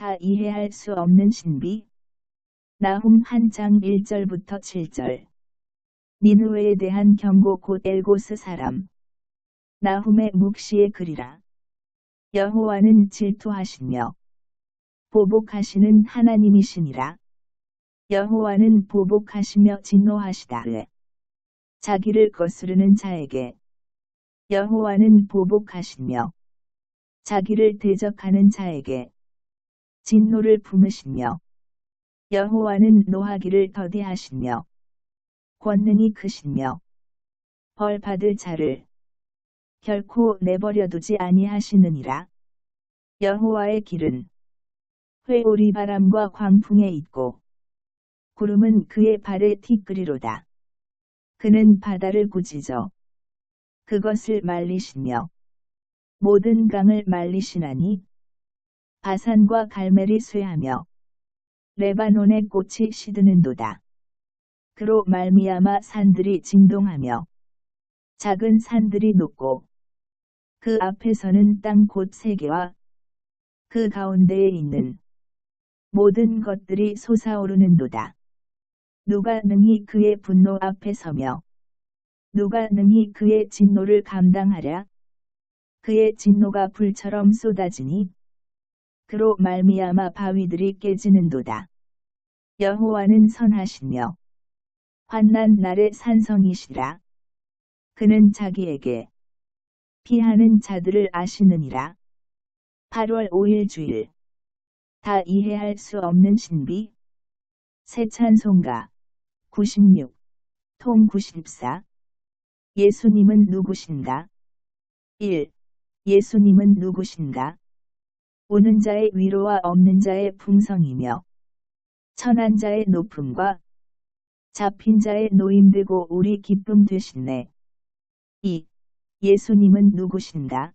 다 이해할 수 없는 신비. 나훔 한장 1절부터 7절. 니누웨에 대한 경고 곧 엘고스 사람. 나훔의 묵시의 글이라. 여호와는 질투하시며 보복하시는 하나님이시니라. 여호와는 보복하시며 진노하시다. 자기를 거스르는 자에게 여호와는 보복하시며 자기를 대적하는 자에게 진노를 품으시며 여호와는 노하기를 더디하시며 권능이 크시며 벌 받을 자를 결코 내버려 두지 아니하시느니라. 여호와의 길은 회오리 바람과 광풍에 있고 구름은 그의 발에 티끌이로다. 그는 바다를 꾸짖어 그것을 말리시며 모든 강을 말리시나니 바산과 갈멜이 쇠하며 레바논의 꽃이 시드는도다. 그로 말미암아 산들이 진동하며 작은 산들이 높고 그 앞에서는 땅곳세 개와 그 가운데에 있는 모든 것들이 솟아오르는도다. 누가 능히 그의 분노 앞에 서며 누가 능히 그의 진노를 감당하랴? 그의 진노가 불처럼 쏟아지니 그로 말미암아 바위들이 깨지는도다. 여호와는 선하시며 환난 날의 산성이시라. 그는 자기에게 피하는 자들을 아시느니라. 8월 5일 주일 다 이해할 수 없는 신비 새 찬송가 96, 통 94. 예수님은 누구신가? 1. 예수님은 누구신가? 오는 자의 위로와 없는 자의 풍성이며 천한 자의 높음과 잡힌 자의 노임되고 우리 기쁨 되시네. 2. 예수님은 누구신가?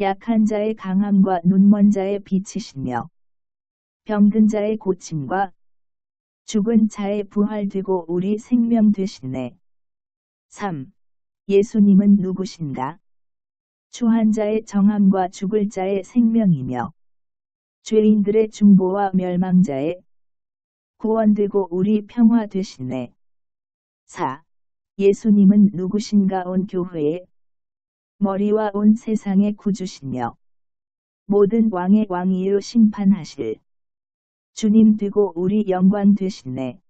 약한 자의 강함과 눈먼 자의 빛이시며 병든 자의 고침과 죽은 자의 부활되고 우리 생명 되시네. 3. 예수님은 누구신가? 추한 자의 정함과 죽을 자의 생명이며 죄인들의 중보와 멸망자의 구원되고 우리 평화 되시네. 4. 예수님은 누구신가 온 교회에 머리와 온 세상의 구주시며 모든 왕의 왕이요 심판하실 주님 되고 우리 영광 되시네.